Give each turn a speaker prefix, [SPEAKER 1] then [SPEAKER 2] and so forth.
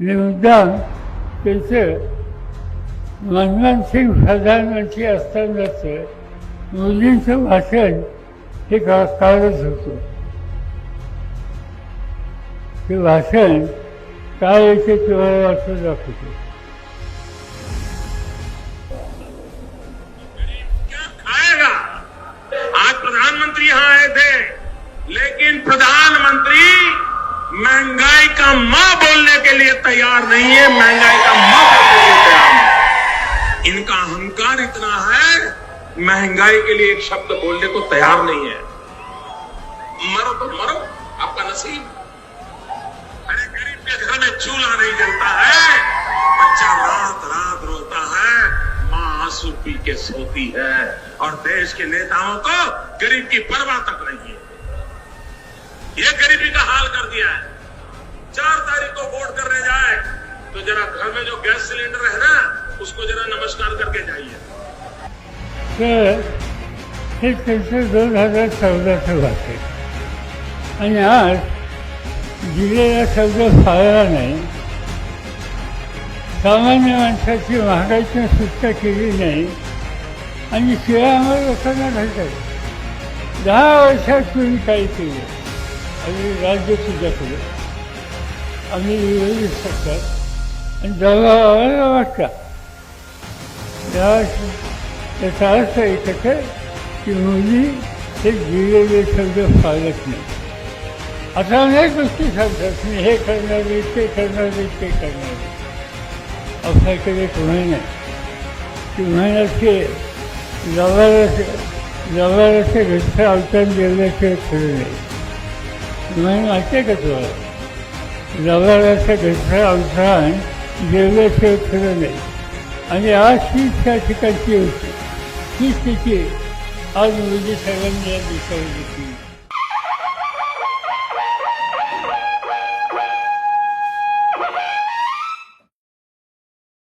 [SPEAKER 1] मी मुद्दाम त्याचं मनमोहन सिंग प्रधानमंत्री असतानाचं मोदींचं भाषण हे का काढत होतो. ते भाषण काय याचे तुम्हाला वाचून दाखवतो.
[SPEAKER 2] आज प्रधानमंत्री यहाँ आए थे लेकिन प्रधानमंत्री महंगाई का माप तैयार नहीं है, महँगाई का माँ बोलने के लिए तैयार नहीं। इनका अहंकार इतना है, महँगाई के लिए एक शब्द बोलने को तैयार नहीं है। मरो तो मरो, आपका नसीब। अरे गरीब के घर में चूल्हा नहीं जलता है, बच्चा रात रात रोता है, माँ आँसू पी के सोती है। और देश के नेताओं को गरीब की परवाह तक नहीं है। ये गरीबी का हाल कर दिया है। चार तारीख को घर में जो गैस सिलेंडर है ना उसको जरा नमस्कार करके जाइए।
[SPEAKER 1] तर हे त्यांचं दोन हजार चौदाचं वाचेल आणि आज दिलेला शब्द फाळला नाही। सामान्य माणसाची महागाईची सुटका केली नाही। आणि शिवाय आम्हाला लोकांना घालतात दहा वर्षात तुम्ही काय केलं आणि राज्य केलं आम्ही विरोधी सत्तात आणि दबावाला वाटता. त्याचा अर्थ एकच आहे की मुली हे दिलेले शब्द पाळत नाही. आता अनेक गोष्टी सांगतात मी हे करणार नाही ते करणार नाही ते करणार. नाही आपल्याकडे कोणी नाही ती महिन्याचे जवळचे जवळचे घरचं अवतार दिल्याशिवाय खरं नाही. म्हणून माहिती आहे का तुम्हाला जवळचे घरचं अवतरण जेवल्याशिवाय खरं नाही आणि आज ती त्या ठिकाणची होती. ही स्थिती आज मोदी साहेबांनी या देशावर घेतली